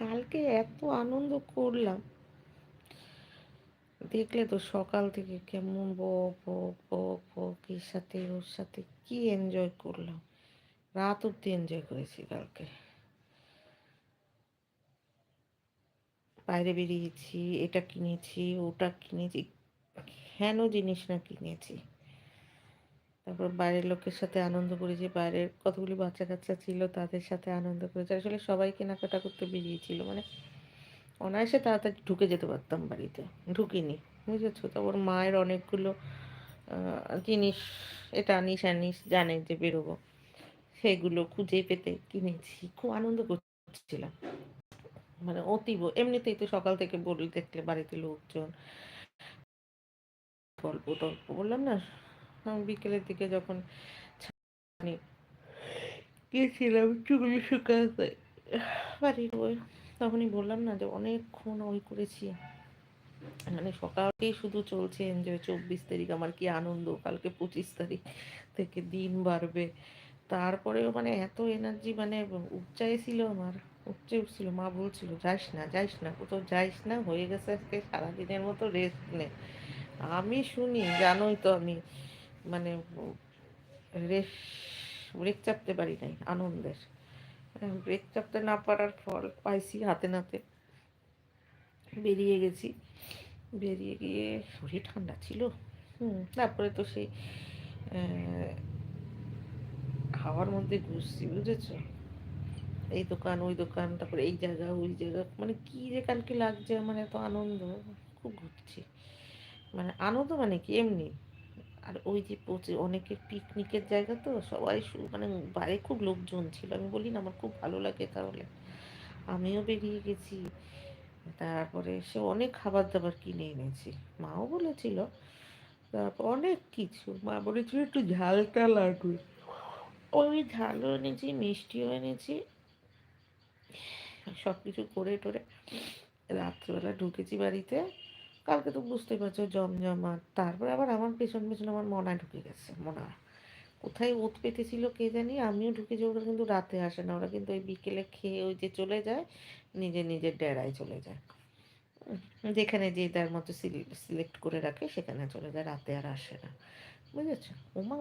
কালকে এত আনন্দ করলাম। দেখলে তো সকাল থেকে কেমন বক সাথে, ওর সাথে কি এনজয় করলাম। রাত অব্দি এনজয় করেছি কালকে। বাইরে বেরিয়েছি, এটা কিনেছি, ওটা কিনেছি, কেন জিনিস না কিনেছি। তারপর বাইরের লোকের সাথে আনন্দ করেছি বাইরের কতগুলি বাচ্চা কাচ্চা ছিল তাদের সাথে আনন্দ করেছি আসলে সবাই কেনাকাটা করতে বেরিয়েছিল। মানে অনায়াসে তাড়াতাড়ি ঢুকে যেতে পারতাম বাড়িতে। ঢুকিনি, বুঝেছ? তারপর মায়ের অনেকগুলো জিনিস, এটা আনিস আনিস, জানে যে বেরোবো। সেগুলো খুঁজে পেতে কিনেছি। খুব আনন্দ করছিলাম। মানে অতীব, এমনিতেই তো সকাল থেকে বলি দেখলে বাড়িতে লোকজন গল্প টল্প বললাম না? বিকেলের দিকে যখন গিয়েছিলাম চুগলি শুকাতে। বাড়ির ওই তখনই বললাম না যে অনেকক্ষণ ওই করেছি। মানে সকালেই শুধু চলছে এনজয় চব্বিশ তারিখ আমার কি আনন্দ কালকে পঁচিশ তারিখ থেকে দিন বাড়বে। তারপরেও মানে এত এনার্জি মানে উপচায় ছিল আমার উপচে উঠছিল। মা বলছিল যাইস না যাইস না কোথাও যাইস না হয়ে গেছে আজকে সারাদিনের মতো রেস্ট নে। আমি শুনি জানোই তো আমি। মানে রেস ব্রেক চাপতে পারি নাই, আনন্দের। ব্রেক চাপতে না পারার ফল পাইছি হাতে নাতে। বেরিয়ে গেছি। বেরিয়ে গিয়ে শরীর ঠান্ডা ছিল। হুম, তারপরে তো সেই হাওয়ার মধ্যে ঘুরছি, বুঝেছ? এই দোকান, ওই দোকান, তারপরে এই জায়গা, ওই জায়গা মানে কি যে কালকে লাগছে, আমার এত আনন্দ, খুব ঘুরছি। মানে আনন্দ মানে কি? এমনি। আর ওই যে পচে অনেকের পিকনিকের জায়গা তো, সবাই মানে বাইরে খুব লোকজন ছিল। আমি বলি না, আমার খুব ভালো লাগে তাহলে। আমিও বেরিয়ে গেছি। তারপরে সে অনেক খাবার দাবার কিনে এনেছি। মাও বলেছিল, তারপর অনেক কিছু। মা বলেছিল, একটু ঝালটা লাগবে ওই ঝালও এনেছি, মিষ্টিও এনেছি। সব কিছু করে টোরে রাত্রিবেলা ঢুকেছি বাড়িতে। কালকে তো বুঝতে পারছ, জমজমাট। তারপরে আবার আমার পেছন পেছন আমার মনা ঢুকে গেছে, মনা। কোথায় ওত পেতেছিল কে জানি, আমিও ঢুকেছি ওরা কিন্তু রাতে আসে না, ওরা কিন্তু ওই বিকেলে খেয়ে ওই যে চলে যায় নিজে নিজের ডেরায় চলে যায়। যেখানে যে তার মতো সিলেক্ট করে রাখে, সেখানে চলে যায়, রাতে আর আসে না। বুঝেছ? ওমা,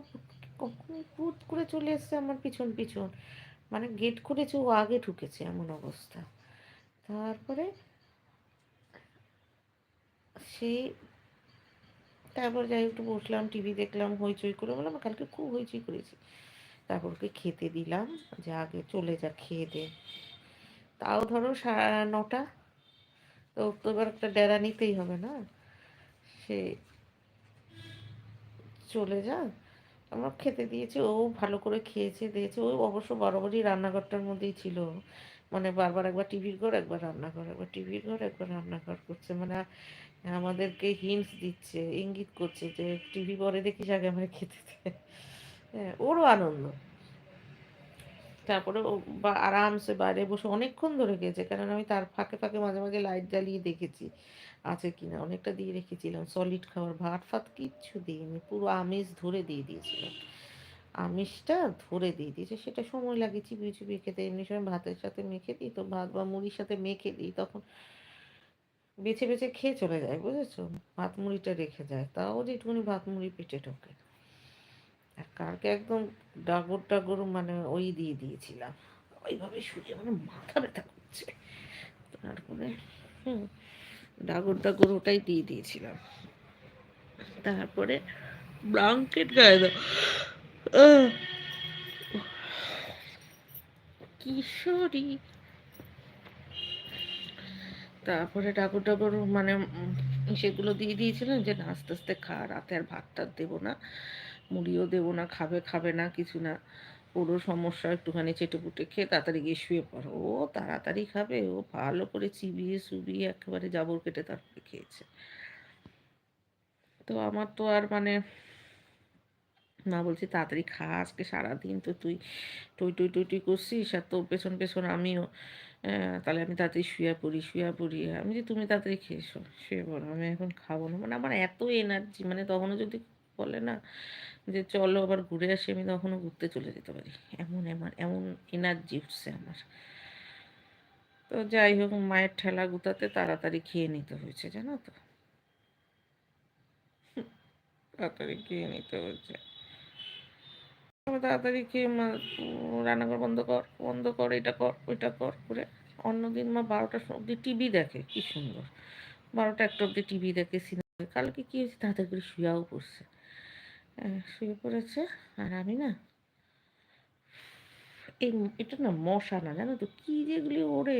কখন পুত করে চলে এসছে আমার পিছন পিছন। মানে গেট করেছে ও আগে ঢুকেছে, এমন অবস্থা। তারপরে সেই তারপর যাই একটু বসলাম টিভি দেখলাম, হইচই করে বললাম কালকে খুব হইচই করেছি। তারপর ওকে খেতে দিলাম, যে আগে চলে যা খেয়ে দে। তাও ধরো সাড়ে নটা তো তো এবার একটা ডেরা নিতেই হবে না? সে চলে যা। আমরা খেতে দিয়েছি, ও ভালো করে খেয়েছে, দিয়েছে। ও অবশ্য বরাবরই রান্নাঘরটার মধ্যেই ছিল। মানে বারবার একবার টিভির ঘর, একবার রান্নাঘর, একবার টিভির ঘর, একবার রান্নাঘর করছে। মানে আমাদেরকে হিন্টস দিচ্ছে, ইঙ্গিত করছে যে টিভি পরে দেখিস আগে আমার খেতে হ্যাঁ ওরও আনন্দ। তারপরে ও বা আরামসে বাইরে বসে অনেকক্ষণ ধরে গেছে কারণ আমি তার ফাঁকে ফাঁকে মাঝে মাঝে লাইট জ্বালিয়ে দেখেছি। আছে কিনা অনেকটা দিয়ে রেখেছিলাম। সলিড খাবার, ভাত ফাত কিচ্ছু দিইনি, পুরো আমিষ ধরে দিয়ে দিয়েছিলাম আমিষটা ধরে দিয়ে দিয়েছে, সেটা সময় লাগে চিবিয়ে চিবিয়ে খেতে। এমনি সময় ভাতের সাথে মেখে দিই, তো ভাত বা মুড়ির সাথে মেখে দিই, তখন বেছে বেছে খেয়ে চলে যায়, বুঝেছ? ভাত মুড়িটা রেখে যায়। তাও যেটুকুনি ভাত মুড়ি পেটে ঢোকে। আর কালকে একদম ডাগর ডাগর মানে ওই দিয়ে দিয়েছিলাম। ওইভাবে শুয়ে মানে মাথা ব্যথা করছে। তারপরে, হুম, ডাগর ডাগর ওটাই দিয়ে দিয়েছিলাম। তারপরে ব্লাঙ্কেট গায়ে দাও কিশোরী। তারপরে ঠাকুর ঠাকুর মানে সেগুলো দিয়ে দিয়েছিলেন যে আস্তে আস্তে খা, রাতে আর ভাত টাত দেবো না, মুড়িও দেবো না, খাবে খাবে না, কিছু না। পুরো সমস্যা একটুখানি চেটেপুটে খেয়ে তাড়াতাড়ি গিয়ে শুয়ে পড়ো। ও তাড়াতাড়ি খাবে, ও ভালো করে চিবিয়ে চুবিয়ে একেবারে জাবর কেটে তারপরে খেয়েছে। তো আমার তো আর মানে মা বলছি, তাড়াতাড়ি খা, আজকে সারাদিন তো তুই টই টই টই টই করছিস, আর তোর পেছন পেছন আমিও তাহলে আমি তাড়াতাড়ি শুয়ে পড়ি শুয়ে পড়ি। আমি যে তুমি তাড়াতাড়ি খেয়েছো শুয়ে পড়ো। আমি এখন খাব না। মানে আমার এত এনার্জি মানে তখনও যদি বলে না যে চলো আবার ঘুরে আসি, আমি তখনও ঘুরতে চলে যেতে পারি। এমন এমন এমন এনার্জি উঠছে আমার। তো যাই হোক, মায়ের ঠেলা গুতাতে তাড়াতাড়ি খেয়ে নিতে হয়েছে, জানো তো? তাড়াতাড়ি খেয়ে নিতে হয়েছে। তাড়াতাড়ি খেয়ে মা রান্নাঘর বন্ধ কর বন্ধ কর, এটা কর, ওইটা কর করে অন্যদিন মা বারোটার অব্দি টিভি দেখে, কি সুন্দর। বারোটা একটা অব্দি টিভি দেখে, সিনেমা কালকে কি হয়েছে? তাড়াতাড়ি করে শুয়াও পড়ছে। শুয়ে পড়েছে। আর আমি না, এই এটা না মশা না, জানো তো, কী যেগুলি ওড়ে।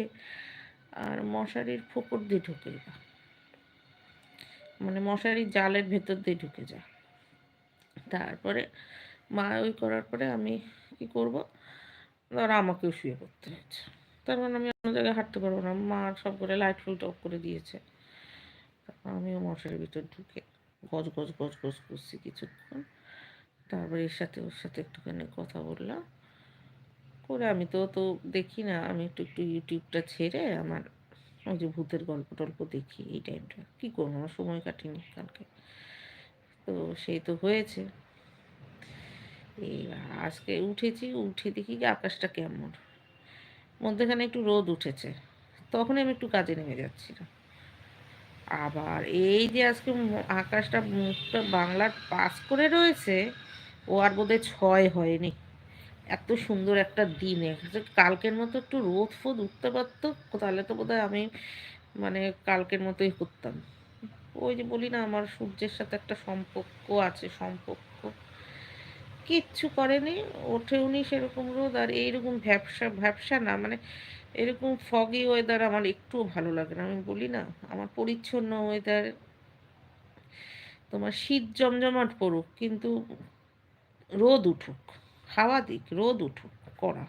আর মশারির ফোকর দিয়ে ঢুকে যা মানে মশারির জালের ভেতর দিয়ে ঢুকে যা তারপরে মা ওই করার পরে আমি কি করব? ধর আমাকেও শুয়ে পড়তে হয়েছে তার মানে আমি অন্য জায়গায় হাঁটতে পারব না। মা সব করে লাইট ফুলটা অফ করে দিয়েছে। তারপর আমিও মশারির ভিতর ঢুকে গজ গজ গজ গজ করছি কিছুক্ষণ। তারপরে এর সাথে ওর সাথে একটুখানি কথা বললাম। করে আমি তো তো দেখি না। আমি একটু একটু ইউটিউবটা ছেড়ে আমার ওই যে ভূতের গল্প টল্প দেখি এই টাইমটা কী করব? আমার সময় কাটিনি কালকে। তো সেই তো হয়েছে। এইবার আজকে উঠেছি, উঠে দেখি যে আকাশটা কেমন। মধ্যেখানে একটু রোদ উঠেছে তখন আমি একটু কাজে নেমে যাচ্ছিলাম। আবার এই যে আজকে আকাশটা মুখটা বাংলার পাস করে রয়েছে, ও আর বোধহয় ছয় হয়নি। এত সুন্দর একটা দিনে কালকের মতো একটু রোদ ফোদ উঠতে পারতো, তাহলে তো বোধহয় আমি মানে কালকের মতোই করতাম ওই যে বলি না, আমার সূর্যের সাথে একটা সম্পর্ক আছে, সম্পর্ক কিচ্ছু করেনি ওঠেওনি সেরকম রোদ, আর এইরকম ভ্যাবসা ভ্যাবসা না মানে এরকম ফগি ওয়েদার আমার একটুও ভালো লাগে না, আমি বলি না, আমার পরিচ্ছন্ন ওয়েদার তোমার শীত জমজমাট পড়ুক, কিন্তু রোদ উঠুক, হাওয়া দিক, রোদ উঠুক করা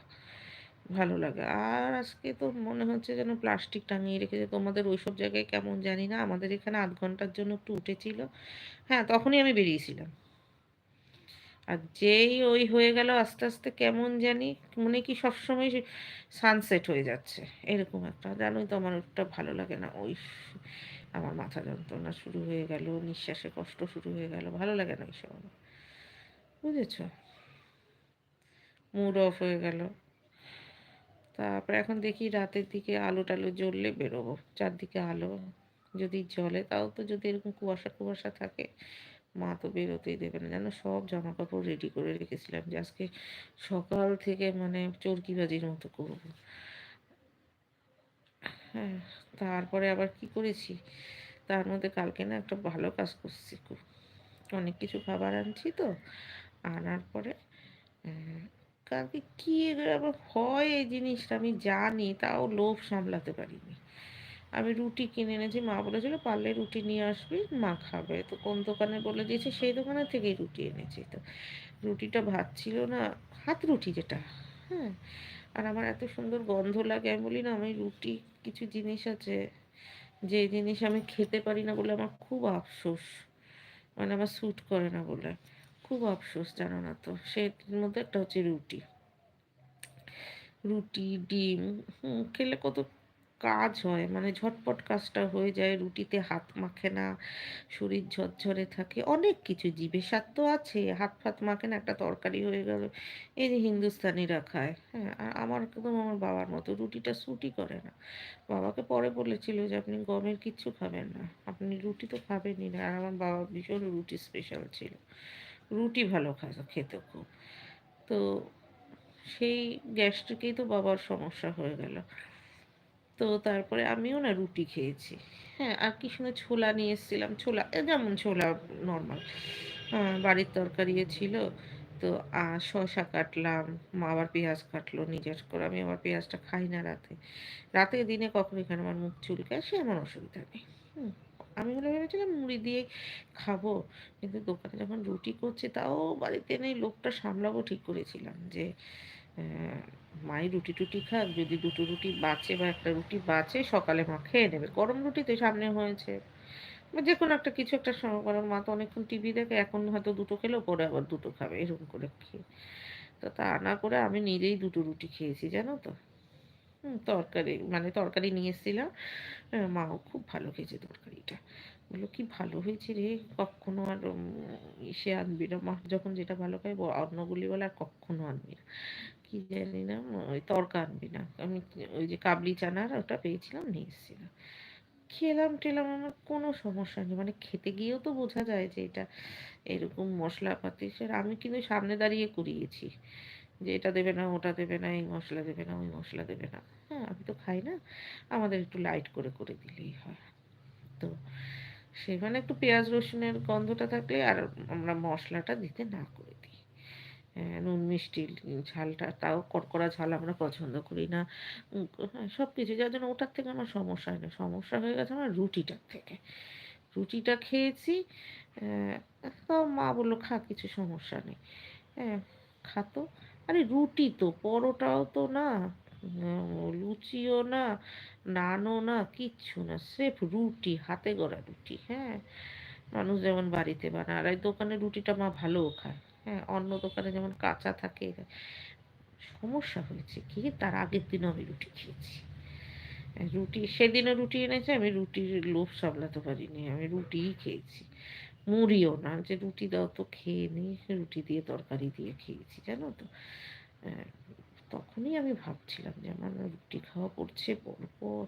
ভালো লাগে। আর আজকে তো মনে হচ্ছে যেন প্লাস্টিক টাঙিয়ে রেখেছে, তোমাদের ওইসব জায়গায় কেমন জানি না, আমাদের এখানে আধ ঘণ্টার জন্য একটু উঠেছিল হ্যাঁ তখনই আমি বেরিয়েছিলাম। আর যেই ওই হয়ে গেল আস্তে আস্তে কেমন জানি মনে কি সবসময় সানসেট হয়ে যাচ্ছে। এরকম একটা জানোই তো আমার ওটা ভালো লাগে না। ওই আমার মাথা যন্ত্রণা শুরু হয়ে গেল, নিঃশ্বাসে কষ্ট শুরু হয়ে গেল, ভালো লাগে না এইসব আমার। বুঝেছ? মুড অফ হয়ে গেল। তারপরে এখন দেখি রাতের দিকে আলো টালো জ্বললে বেরোবো। চারদিকে আলো যদি জ্বলে, তাও তো যদি এরকম কুয়াশা কুয়াশা থাকে মা তো বেরোতেই দেবে না। যেন সব জামা কাপড় রেডি করে রেখেছিলাম যে আজকে সকাল থেকে মানে চরকিবাজির মতো করব। হ্যাঁ তারপরে আবার কি করেছি? তার মধ্যে কালকে না একটা ভালো কাজ করছি অনেক কিছু খাবার আনছি তো, আনার পরে কালকে কী আবার হয় এই জিনিসটা আমি জানি, তাও লোভ সামলাতে পারিনি। আমি রুটি কিনে এনেছি, মা বলেছিল পারলে রুটি নিয়ে আসবি, মা খাবে। তো কোন দোকানে বলে দিয়েছে, সেই দোকানের থেকেই রুটি এনেছি। তো রুটিটা ভাত ছিল না হাত রুটি যেটা হ্যাঁ আর আমার এত সুন্দর গন্ধ লাগে, আমি বলি, না, আমি রুটি, কিছু জিনিস আছে, যে জিনিস আমি খেতে পারি না বলে আমার খুব আফসোস। মানে আমার স্যুট করে না বলে। খুব আফসোস, জানো না তো? সের মধ্যে একটা হচ্ছে রুটি। রুটি, ডিম খেলে কত কাজ হয় মানে ঝটপট কাজটা হয়ে যায়, রুটিতে হাত মাখে না, শরীর ঝরঝরে থাকে, অনেক কিছু জিভে স্বাদ তো আছে, হাত ফাত মাখে না, একটা তরকারি হয়ে গেল, এই যে হিন্দুস্তানিরা খায় হ্যাঁ আর আমার একদম আমার বাবার মতো রুটিটা সুটি করে না। বাবাকে পরে বলেছিল যে, আপনি গমের কিচ্ছু খাবেন না, আপনি রুটি তো খাবেনই না। আর আমার বাবা ভীষণ রুটি স্পেশাল ছিল, রুটি ভালো খা খেতে খুব। তো সেই গ্যাস্ট্রিকেই তো বাবার সমস্যা হয়ে গেল। তো তারপরে আমিও না রুটি খেয়েছি। হ্যাঁ আর কি সুন্দর ছোলা নিয়ে এসেছিলাম। ছোলা যেমন ছোলা নর্মাল বাড়ির তরকারি ছিল। তো শশা কাটলাম, মা আবার পেঁয়াজ কাটলো নিজের করে। আমি আবার পেঁয়াজটা খাই না রাতে। রাতে দিনে কখন এখানে আমার মুখ চুলকায়, সে আমার অসুবিধা নেই। হুম, আমি হলে ভেবেছিলাম মুড়ি দিয়ে খাব। কিন্তু দোকানে যখন রুটি করছে, তাও বাড়িতে নেই, লোকটা সামলাবো ঠিক করেছিলাম যে মাই রুটি টুটি খাক, যদি দুটো রুটি বাঁচে বা একটা রুটি বাঁচে, সকালে মা খেয়ে নেবে। গরম রুটি তো সামনে হয়েছে। বা যে কোনো একটা কিছু একটা সময় করার মা তো অনেকক্ষণ টিভি দেখে, এখন হয়তো দুটো খেলেও পরে আবার দুটো খাবে, এরকম করে খেয়ে। তো তা না করে আমি নিজেই দুটো রুটি খেয়েছি, জানো তো? তরকারি মানে তরকারি নিয়ে এসেছিলাম। মাও খুব ভালো খেয়েছে তরকারিটা। বলল, কি ভালো হয়েছে রে, কখনো আর ইসে আনবি না। মা যখন যেটা ভালো খায় অন্নগুলি বলে, আর কখনো আনবি না। কি জানি না ওই তরকা আনবি না। আমি ওই যে কাবলি চানার ওটা পেয়েছিলাম, নিয়ে এসেছিলাম খেলাম টেলাম, আমার কোনো সমস্যা নেই মানে খেতে গিয়েও তো বোঝা যায় যে এটা এরকম মশলাপাতি। সেটা আমি কিন্তু সামনে দাঁড়িয়ে করিয়েছি যে এটা দেবে না, ওটা দেবে না, এই মশলা দেবে না, ওই মশলা দেবে না। হ্যাঁ আমি তো খাই না। আমাদের একটু লাইট করে করে দিলেই হয়। তো সেখানে একটু পেঁয়াজ রসুনের গন্ধটা থাকলে আর আমরা মশলাটা দিতে না করে নুন মিষ্টি, ঝালটা, তাও কড়কড়া ঝাল আমরা পছন্দ করি না। হ্যাঁ সব কিছু যার জন্য ওটার থেকে আমার সমস্যা হয় না। সমস্যা হয়ে গেছে আমার রুটিটার থেকে। রুটিটা খেয়েছি তাও মা বলল, খা, কিছু সমস্যা নেই। হ্যাঁ খাতো। আরে, রুটি তো, পরোটাও তো না লুচিও না, নানও না, কিচ্ছু না স্রেফ রুটি, হাতে গড়া রুটি। হ্যাঁ মানুষ যেমন বাড়িতে বানায়, আর দোকানে রুটিটা মা ভালোও খায়। হ্যাঁ অন্য দোকানে যেমন কাঁচা থাকে সমস্যা হয়েছে কি? তার আগের দিনও আমি রুটি খেয়েছি। রুটি, সেদিনও রুটি এনেছে, আমি রুটির লোভ সামলাতে পারিনি, আমি রুটিই খেয়েছি। মুড়িও না, যে রুটি দাও তো খেয়ে নিই রুটি দিয়ে তরকারি দিয়ে খেয়েছি, জানো তো? তখনই আমি ভাবছিলাম যে আমার রুটি খাওয়া পড়ছে, পরপর,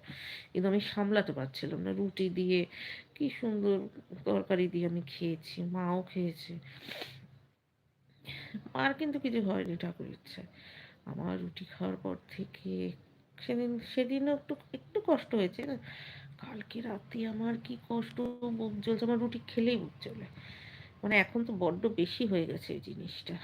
কিন্তু আমি সামলাতে পারছিলাম না। রুটি দিয়ে কি সুন্দর তরকারি দিয়ে আমি খেয়েছি, মাও খেয়েছে। মার কিন্তু কিছু হয়নি ঠাকুর ইচ্ছা আমার রুটি খাওয়ার পর থেকে সেদিন, সেদিনও একটু একটু কষ্ট হয়েছে না? কালকে রাতে আমার কি কষ্ট বুক জ্বলছে, আমার রুটি খেলেই বুক জ্বলে। মানে এখন তো বড্ড বেশি হয়ে গেছে এই জিনিসটা।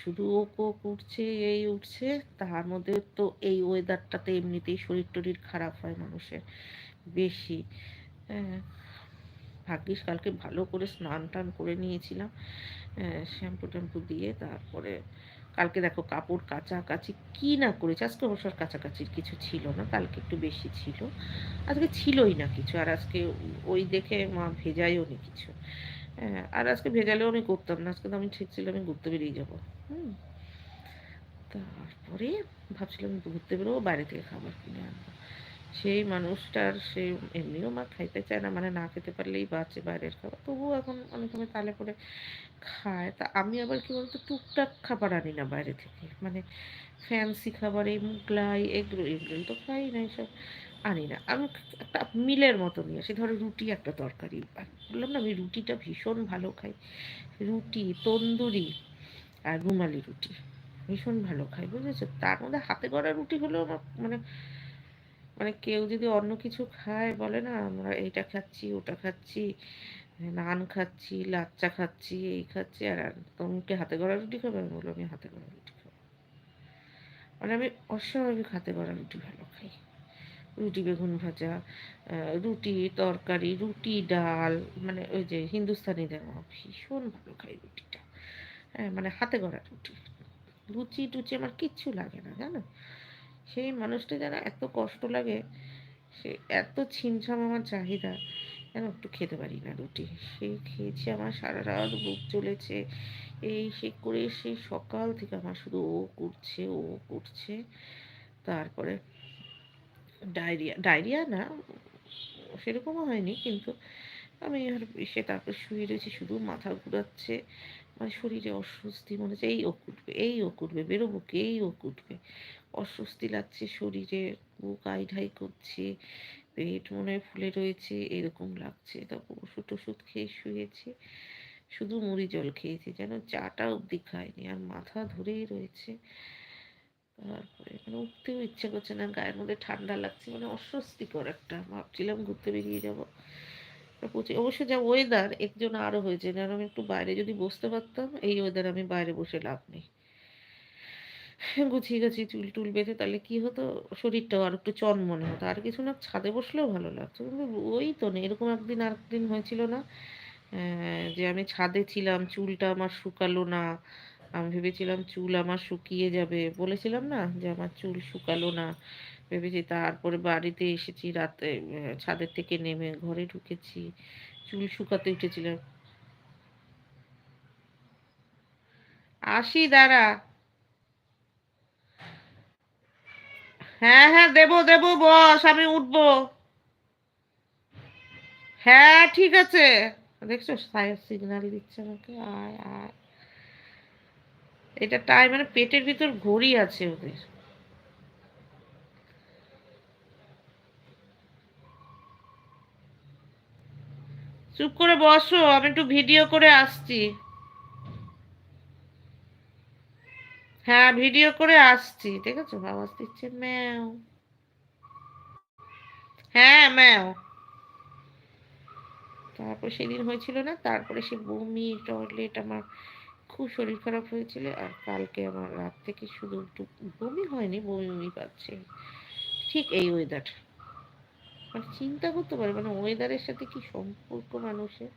শুধু ও কোক উঠছে, এই উঠছে, তার মধ্যে তো এই ওয়েদারটাতে এমনিতেই শরীর টরির খারাপ হয় মানুষের, বেশি। হ্যাঁ। ভাগ্যিস কালকে ভালো করে স্নান টান করে নিয়েছিলাম শ্যাম্পু ট্যাম্পু দিয়ে, তারপরে কালকে দেখো কাপড় কাচাকাচি কি না করেছে, আজকে অবশ্য কাছাকাছির কিছু ছিল না, কালকে একটু বেশি ছিল, আজকে ছিলই না কিছু, আর আজকে ওই দেখে মা ভেজাইও নি কিছু আর আজকে ভেজালেও আমি করতাম না, আজকে তো আমি ঠিক ছিল আমি ঘুরতে বেরিয়ে যাব, হুম, তারপরে ভাবছিলাম ঘুরতে বেরোবো, বাইরে থেকে খাবার কিনে আনব। সেই মানুষটার সে এমনিও মা খাইতে চায় না মানে না খেতে পারলেই বাঁচে বাইরের খাবার। তবুও এখন অনেক সময় তালে করে খায়। তা আমি আবার কি বলতো, টুকটাক খাবার আনি না বাইরে থেকে। মানে ফ্যান্সি খাবার, এই মুগলাই, এগুলো এগুলো তো খাই না, এসব আনি না। আমি একটা মিলের মতো নিয়ে আসি। ধরো রুটি একটা তরকারি। বললাম না, আমি রুটিটা ভীষণ ভালো খাই। রুটি, তন্দুরি আর রুমালি রুটি ভীষণ ভালো খাই, বুঝেছ? তার মধ্যে হাতে গড়া রুটি হলেও আমার মানে মানে কেউ যদি অন্য কিছু খায়, বলে না, আমরা এইটা খাচ্ছি, ওটা খাচ্ছি, নান খাচ্ছি, লাচ্চা খাচ্ছি, এই খাচ্ছি, আর তুমি কি হাতে গড়া রুটি খাবে? আমি বলব আমি হাতে গড়া রুটি খাব। মানে আমি অস্বাভাবিক হাতে গড়া রুটি ভালো খাই। রুটি, বেগুন ভাজা রুটি, তরকারি, রুটি, ডাল মানে ওই যে হিন্দুস্তানি দেওয়া, ভীষণ ভালো খাই রুটিটা। হ্যাঁ মানে হাতে গড়া রুটি। লুচি টুচি আমার কিচ্ছু লাগে না, জানো? সেই মানুষটা যেন এত কষ্ট লাগে, সে এত ছিমছাম আমার চাহিদা, যেন একটু খেতে পারি না রুটি। সেই খেয়েছি আমার সারা রাত বুক চলেছে। এই সে করে সেই সকাল থেকে আমার শুধু ও করছে ও করছে। তারপরে ডায়রিয়া ডায়রিয়া না, সেরকমও হয়নি, কিন্তু আমি আর সে তারপর শুয়ে রয়েছি, শুধু মাথা ঘুরাচ্ছে। মানে শরীরে অস্বস্তি, মনে হচ্ছে, এই ও কুটবে, এই ও কুটবে, বেরোবো কে? এই ও কুটবে। অস্বস্তি লাগছে শরীরে, বুক আইঢাই করছে, পেট মনে হয় ফুলে রয়েছে, এরকম লাগছে। তারপর ওষুধ টষুধ খেয়ে শুয়েছি, শুধু মুড়ি জল খেয়েছি, যেন চাটা অবধি খায়নি আর মাথা ধরেই রয়েছে। তারপরে মানে উঠতেও ইচ্ছে করছে না, গায়ের মধ্যে ঠান্ডা লাগছে মানে অস্বস্তিকর একটা, ভাবছিলাম ঘুরতে বেরিয়ে যাব। অবশ্য যা ওয়েদার এর জন্য আরও হয়েছে। যেন আমি একটু বাইরে যদি বসতে পারতাম, এই ওয়েদার আমি বাইরে বসে লাভ নেই। গুছিয়ে গেছি চুল টুল বেঁধে তাহলে কি হতো? শরীরটাও আর একটু চন মনে হতো। আর কিছু না, ছাদে বসলেও ভালো লাগতো। কিন্তু ওই তো না, এরকম একদিন আর একদিন হয়েছিল না যে আমি ছাদে ছিলাম, চুলটা আমার শুকালো না। আমি ভেবেছিলাম চুল আমার শুকিয়ে যাবে। বলেছিলাম না যে আমার চুল শুকালো না। ভেবেছি তারপরে বাড়িতে এসেছি, রাতে ছাদের থেকে নেমে ঘরে ঢুকেছি, চুল শুকাতে উঠেছিলাম। আসি, দাঁড়া। হ্যাঁ হ্যাঁ দেবো দেবো, বস, আমি উঠবো। হ্যাঁ ঠিক আছে। দেখছ সিগনাল দিচ্ছে আমাকে, আয় আয়। এটা টাইম মানে পেটের ভিতর ঘড়ি আছে ওদের। চুপ করে বসো, আমি একটু ভিডিও করে আসছি। হ্যাঁ ভিডিও করে আসছি, ঠিক আছে? আওয়াজ দিচ্ছে ম্যাও। হ্যাঁ ম্যাও। তারপর সেদিন হয়েছিল না, তারপরে সে বমি, টয়লেট, আমার খুব শরীর খারাপ হয়েছিল, আর কালকে আমার রাত থেকে শুধু একটু বমি হয়নি বমি বমি পাচ্ছে। ঠিক এই ওয়েদার মানে চিন্তা করতে পারে মানে ওয়েদারের সাথে কি সম্পর্ক মানুষের?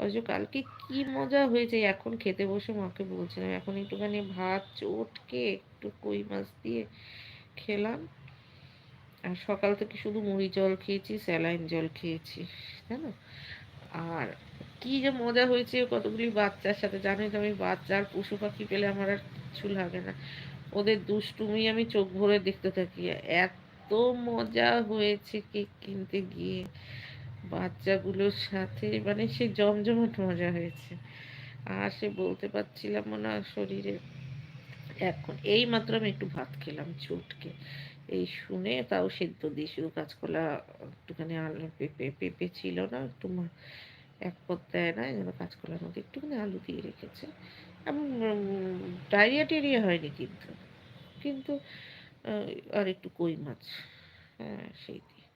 অথচ কালকে কি মজা হয়েছে, এখন খেতে বসে মাকে বলছিলাম। এখন একটুখানি ভাত, চটকে একটু কই মাছ দিয়ে খেলাম। আর সকাল থেকে শুধু মুড়ি জল খেয়েছি, স্যালাইন জল খেয়েছি জানো আর কি যে মজা হয়েছে, কতগুলি বাচ্চার সাথে। জানোই তো আমি বাচ্চার পশু পাখি পেলে আমার আর কিছু লাগে না। ওদের দুষ্টুমি আমি চোখ ভরে দেখতে থাকি। এত মজা হয়েছে কেক কিনতে গিয়ে। বাচ্চাগুলোর সাথে মানে সে জমজমাট মজা হয়েছে। আর সে বলতে পারছিলাম না শরীরে। এখন এই মাত্র আমি একটু ভাত খেলাম চটকে। এই শুনে তাও সেদ্ধ দিয়ে শুধু কাঁচকলা একটুখানি আলু পেঁপে পেঁপে ছিল না, একটু এক পথ দেয় না জন্য কাঁচকলার মধ্যে একটুখানি আলু দিয়ে রেখেছে। এমন ডায়রিয়া টেরিয়া হয়নি কিন্তু। কিন্তু আর একটু কই মাছ? হ্যাঁ সেই দিয়ে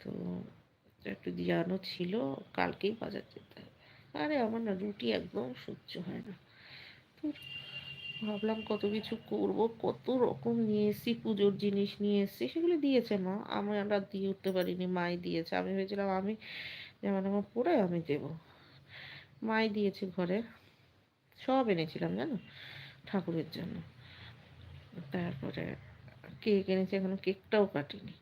তো একটু দিয়ানো ছিল, কালকেই বাজার যেতে হবে। আরে, আমার না রুটি একদম সহ্য হয় না। তো ভাবলাম কত কিছু করব, কত রকম নিয়ে এসেছি, পুজোর জিনিস নিয়ে এসেছি, সেগুলো দিয়েছে মা। আমি আমরা দিয়ে উঠতে পারিনি, মাই দিয়েছে। আমি ভেবেছিলাম আমি যেমন আমার পরে আমি দেব। মাই দিয়েছে ঘরে। সব এনেছিলাম জানো, ঠাকুরের জন্য। তারপরে কেক এনেছে, এখনও কেকটাও কাটিনি।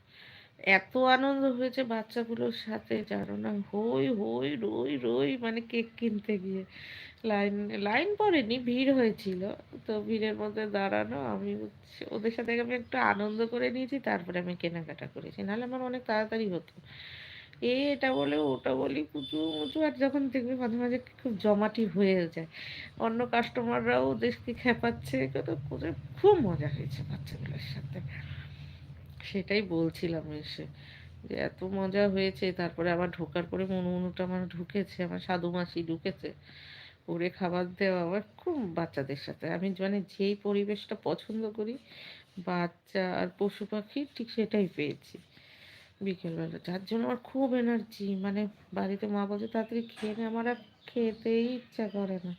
এত আনন্দ হয়েছে বাচ্চাগুলোর সাথে, জানো না? হই হই, রই রই মানে কেক কিনতে গিয়ে। লাইন লাইন পড়েনি, ভিড় হয়েছিল। তো ভিড়ের মধ্যে দাঁড়ানো, আমি ওদের সাথে আমি একটু আনন্দ করে নিয়েছি, তারপরে আমি কেনাকাটা করেছি। নাহলে আমার অনেক তাড়াতাড়ি হতো। এ, এটা বলে, ওটা বলি, কুচু মুচু, আর যখন দেখবে মাঝে মাঝে খুব জমাটি হয়ে যায়। অন্য কাস্টমাররাও ওদেরকে খেপাচ্ছে খুব মজা হয়েছে বাচ্চাগুলোর সাথে। সেটাই বলছিলাম এসে, যে এত মজা হয়েছে, তারপরে আবার ঢোকার পরে মনু মনুটা আমার ঢুকেছে, আমার সাধু মাসি ঢুকেছে। ওরে খাবার দেওয়া, আবার খুব বাচ্চাদের সাথে। আমি মানে যেই পরিবেশটা পছন্দ করি, বাচ্চা আর পশু পাখি, ঠিক সেটাই পেয়েছি। বিকেলবেলা। যার জন্য আমার খুব এনার্জি মানে বাড়িতে মা বলছে তাড়াতাড়ি খেয়ে নে আমার আর খেতেই ইচ্ছা করে না।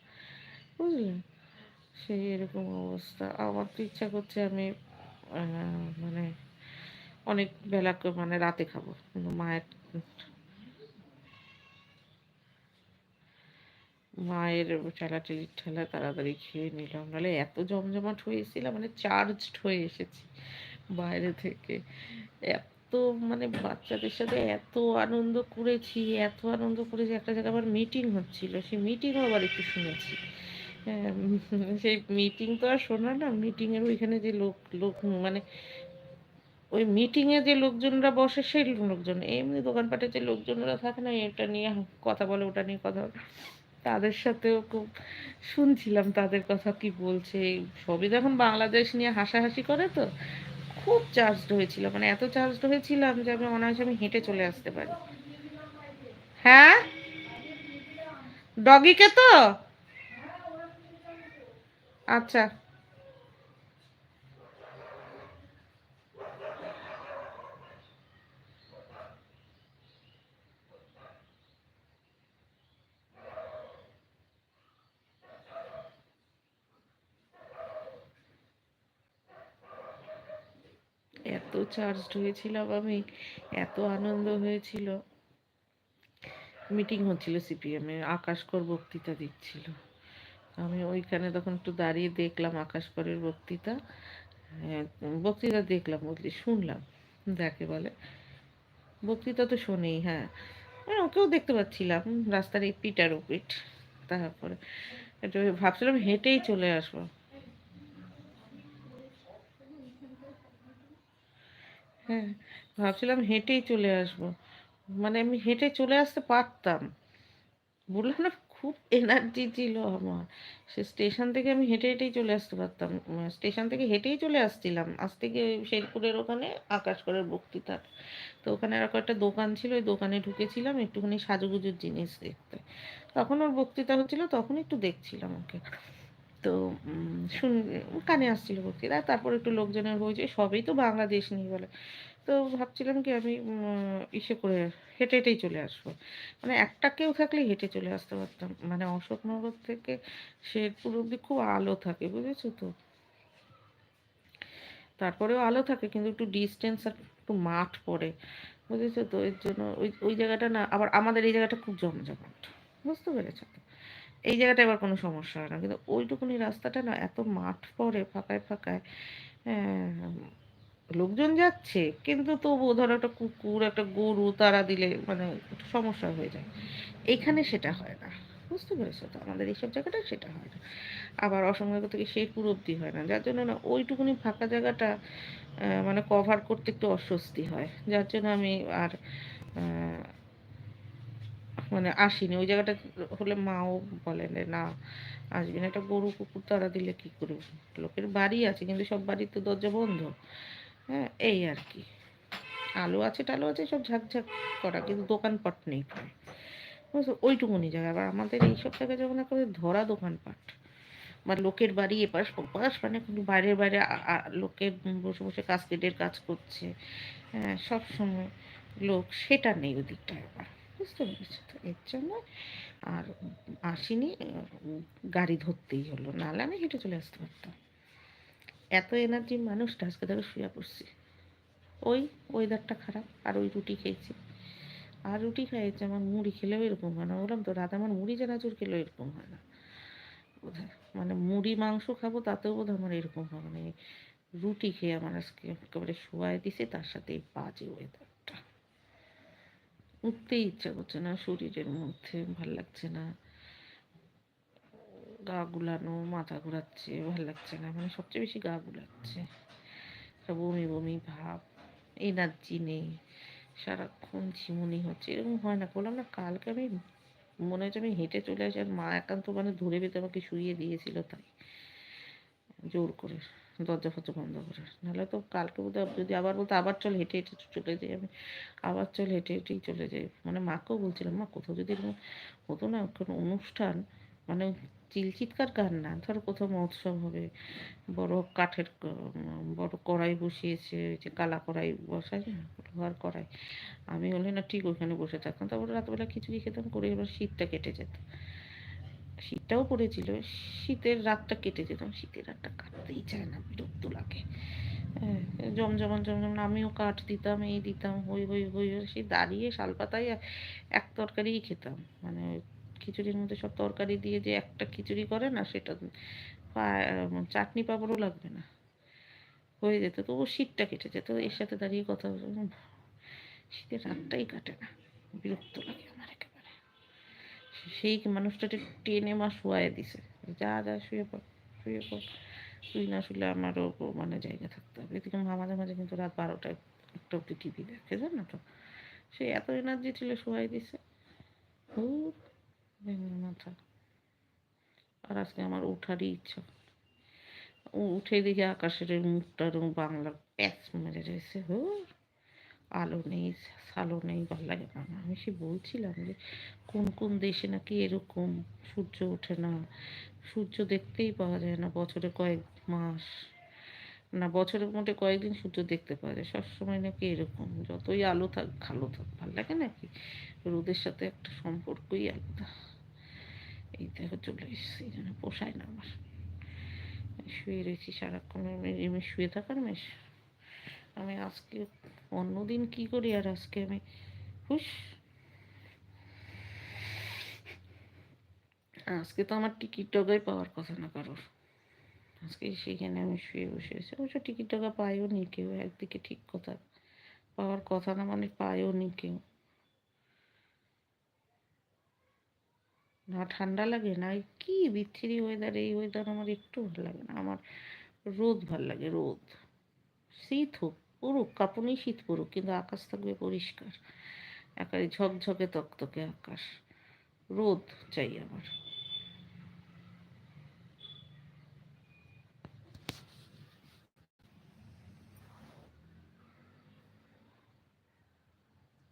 বুঝলে? সেই এরকম অবস্থা। আমার তো ইচ্ছা করছে আমি মানে অনেক বেলা মানে রাতে খাব। কিন্তু মায়ের মায়ের ঠেলাঠেলির ঠেলা তাড়াতাড়ি খেয়ে নিলাম। নাহলে এত জমজমাট হয়ে হয়েছিলাম মানে চার্জড হয়ে এসেছি বাইরে থেকে। এত মানে বাচ্চাদের সাথে এত আনন্দ করেছি, এত আনন্দ করেছি, একটা জায়গায় আবার মিটিং হচ্ছিল, সেই মিটিংও আবার একটু শুনেছি। হ্যাঁ সেই মিটিং তো আর শোনা না মিটিংয়ের ওইখানে যে লোক লোক মানে ওই মিটিংয়ে যে লোকজনরা বসে, সেই লোকজন, এমনি দোকানপাটে যে লোকজনরা থাকে না, এটা নিয়ে কথা বলে, ওটা নিয়ে কথা বলে, তাদের সাথেও খুব শুনছিলাম তাদের কথা কি বলছে, সবই যখন বাংলাদেশ নিয়ে হাসাহাসি করে তো খুব চার্জড হয়েছিল। মানে এত চার্জড হয়েছিলাম যে আমি অনায়াসে আমি হেঁটে চলে আসতে পারি। হ্যাঁ? ডগিকে তো? আচ্ছা এত চার্জড হয়েছিলাম আমি এত আনন্দ হয়েছিল। মিটিং হচ্ছিল সিপিএমে আকাশকর বক্তৃতা দিচ্ছিল। আমি ওইখানে তখন একটু দাঁড়িয়ে দেখলাম আকাশকরের বক্তৃতা। হ্যাঁ, বক্তৃতা দেখলাম বলছি শুনলাম যাকে বলে। বক্তৃতা তো শোনেই হ্যাঁ। মানে ওকেও দেখতে পাচ্ছিলাম রাস্তার এই পিটার পিট তারপরে একটু ভাবছিলাম হেঁটেই চলে আসব। হ্যাঁ ভাবছিলাম হেঁটেই চলে আসব। মানে আমি হেঁটে চলে আসতে পারতাম। বললাম না, খুব এনার্জি ছিল আমার। সে স্টেশন থেকে আমি হেঁটে হেঁটেই চলে আসতে পারতাম। স্টেশন থেকে হেঁটেই চলে আসছিলাম। আজ থেকে শেরপুরের ওখানে আকাশ করার বক্তৃতার। তো ওখানে আর কয়েকটা দোকান ছিল, ওই দোকানে ঢুকেছিলাম একটুখানি সাজুগুজুর জিনিস দেখতে। তখন ওর বক্তৃতা হচ্ছিল, তখন একটু দেখছিলাম ওকে। তো শুন, কানে আসছিল বক্তৃতা তারপর একটু লোকজনের হয়েছে, সবই তো বাংলাদেশ নিয়ে বলে। তো ভাবছিলাম কি আমি ইসে করে হেঁটে হেঁটেই চলে আসব। মানে একটা কেউ থাকলে হেঁটে চলে আসতে পারতাম। মানে অশোকনগর থেকে শেরপুর অব্দি খুব আলো থাকে, বুঝেছ তো? তারপরেও আলো থাকে, কিন্তু একটু ডিস্টেন্স আর একটু মাঠ পড়ে, বুঝেছ তো? এর জন্য ওই ওই জায়গাটা না, আবার আমাদের এই জায়গাটা খুব জমজমাট, বুঝতে পেরেছ এই জায়গাটা এবার কোনো সমস্যা হয় না। কিন্তু ওইটুকুনি রাস্তাটা না এত মাঠ পরে ফাঁকায় ফাঁকায় হ্যাঁ, লোকজন যাচ্ছে কিন্তু তবুও ধরো একটা কুকুর একটা গরু তারা দিলে মানে সমস্যা হয়ে যায়। এখানে সেটা হয় না বুঝতে পেরেছ তো? আমাদের এইসব জায়গাটা সেটা হয় না। আবার অসংখ্য থেকে শেরপুর অব্দি হয় না। যার জন্য না ওইটুকুনি ফাঁকা জায়গাটা মানে কভার করতে একটু অস্বস্তি হয়। যার জন্য আমি আর মানে আসিনি। ওই জায়গাটা হলে মাও বলেন না, আসবি না। একটা গরু, কুকুর, তারা দিলে কি করবে? লোকের বাড়ি আছে, কিন্তু সব বাড়ির তো দরজা বন্ধ। হ্যাঁ এই আর কি। আলু আছে, টালু আছে, সব ঝাঁকঝাঁক করা, কিন্তু দোকানপাট নেই বুঝছ? ওইটুকুনি জায়গা। আবার আমাদের এইসব জায়গায় যেমন একটা ধরা দোকানপাট, বা লোকের বাড়ি এপাশ ওপাশ মানে বাইরের বাইরে লোকের বসে বসে কাস্কেটের কাজ করছে হ্যাঁ সব সময় লোক, সেটা নেই ওদিকটায় আবার বুঝতে পেরেছ তো, এর জন্য আর আসিনি, গাড়ি ধরতেই হলো, নাহলে আমি হেঁটে চলে আসতে পারতাম। এত এনার্জি মানুষটা আজকে ধরো শুয়ে পড়ছি। ওই ওয়েদারটা খারাপ, আর ওই রুটি খেয়েছি। আর রুটি খাইয়েছে আমার মুড়ি খেলেও এরকম হয় না বললাম তো রাত আমার মুড়ি চানাচুর খেলেও এরকম হয় না। বোধহয় মানে মুড়ি মাংস খাব তাতেও বোধ আমার এরকম হবে মানে রুটি খেয়ে আমার আজকে একেবারে শোয়াই দিছে, তার সাথে বাজে ওয়েদারটা উঠতেই ইচ্ছা করছে না, শরীরের মধ্যে ভালো লাগছে না। গা গুলানো, মাথা ঘোরাচ্ছে, ভালো লাগছে না মানে সবচেয়ে বেশি গা গুলাচ্ছে। বমি বমি ভাব এনার্জি নেই, সারাক্ষণ ঝিমুনি হচ্ছে, এরকম হয় না। বললাম না, কালকে আমি মনে হচ্ছে আমি হেঁটে চলে আসি, আর মা একান্ত মানে ধরে বেঁধে আমাকে শুইয়ে দিয়েছিল তাই। জোর করে, দরজা ফরজা বন্ধ করে। নাহলে তো কালকে বোধ যদি আবার বলতো, আবার চল হেঁটে হেঁটে চলে যাই আমি। আবার চল হেঁটে হেঁটেই চলে যাই। মানে মাকেও বলছিলাম, মা, কোথাও যদি এরকম হতো না, কোনো অনুষ্ঠান মানে চিলচিৎকার গান না, ধরো কোথাও মহোৎসব হবে, বড় কাঠের বড় কড়াই বসিয়েছে, ওই যে কালা কড়াই বসায় না, লোহার কড়াই। আমি হলে না, ঠিক ওইখানে বসে থাকতাম। তারপরে রাতবেলা খিচুড়ি খেতাম, করে এবার শীতটা কেটে যেত। শীতটাও পড়েছিল। শীতের রাতটা কেটে যেতাম শীতের রাতটা কাটতেই চায় না, বিরক্ত লাগে। হ্যাঁ জমজমান জমজমান, আমিও কাঠ দিতাম, এই দিতাম, হই হই হই সেই দাঁড়িয়ে শালপাতায় এক তরকারিই খেতাম। মানে খিচুড়ির মধ্যে সব তরকারি দিয়ে যে একটা খিচুড়ি করে না, সেটা চাটনি পাঁপড়ও লাগবে না। হয়ে যেত, তবু শীতটা কেটে যেত, এর সাথে দাঁড়িয়ে কথা শীতের রাতটাই কাটে না, বিরক্ত লাগে সেই মানুষটাকে টেনে মা শোয়াই দিছে। যা যা, শুয়ে পড় শুয়ে পড়। তুই না শুলে আমারও মানে জায়গা থাকতে হবে। এদিকে মা মাঝে মাঝে কিন্তু রাত বারোটায় একটা অব্দি টিভি দেখে, জানো তো? সে এত এনার্জি ছিল শোয়াই দিছে। হুর মাথা। আর আজকে আমার উঠারই ইচ্ছা। উঠে দেখি আকাশের মুখটা বাংলা প্যাচ মেরে রয়েছে। হো আলো নেই, সালো নেই, ভালো লাগে না। আমি সে বলছিলাম যে, কোন কোন দেশে নাকি এরকম সূর্য ওঠে না? সূর্য দেখতেই পাওয়া যায় না, বছরে কয়েক মাস। না, বছরের মধ্যে কয়েকদিন সূর্য দেখতে পাওয়া যায়। সবসময় নাকি এরকম। যতই আলো থাক, ভালো থাক, ভালো লাগে নাকি রোদের সাথে একটা সম্পর্কই আলাদা। এই দেখো, চলে এসেছি। জন্য পোষায় না আমার। শুয়ে রয়েছি সারাক্ষণ। এমনি শুয়ে থাকার মেশ। আমি আজকে অন্যদিন কি করি আর আজকে আমি হুস আজকে তো আমার টিকিট টাকাই পাওয়ার কথা না কারোর। আজকে সেখানে আমি শুয়ে বসে আছি। অবশ্য টিকিট টাকা পাইও নি কেউ, একদিকে ঠিক কথা। পাওয়ার কথা না মানে পাইও নি কেউ। না ঠান্ডা লাগে, না কি বিচ্ছিরি ওয়েদার এই ওয়েদার আমার একটু ভালো লাগে না। আমার রোদ ভালো লাগে, রোদ। শীত হোক পড়ুক কাঁপুনি শীত পড়ুক কিন্তু আকাশ থাকবে পরিষ্কার। একেবারে ঝকঝকে তকতকে আকাশ। রোদ চাই আমার।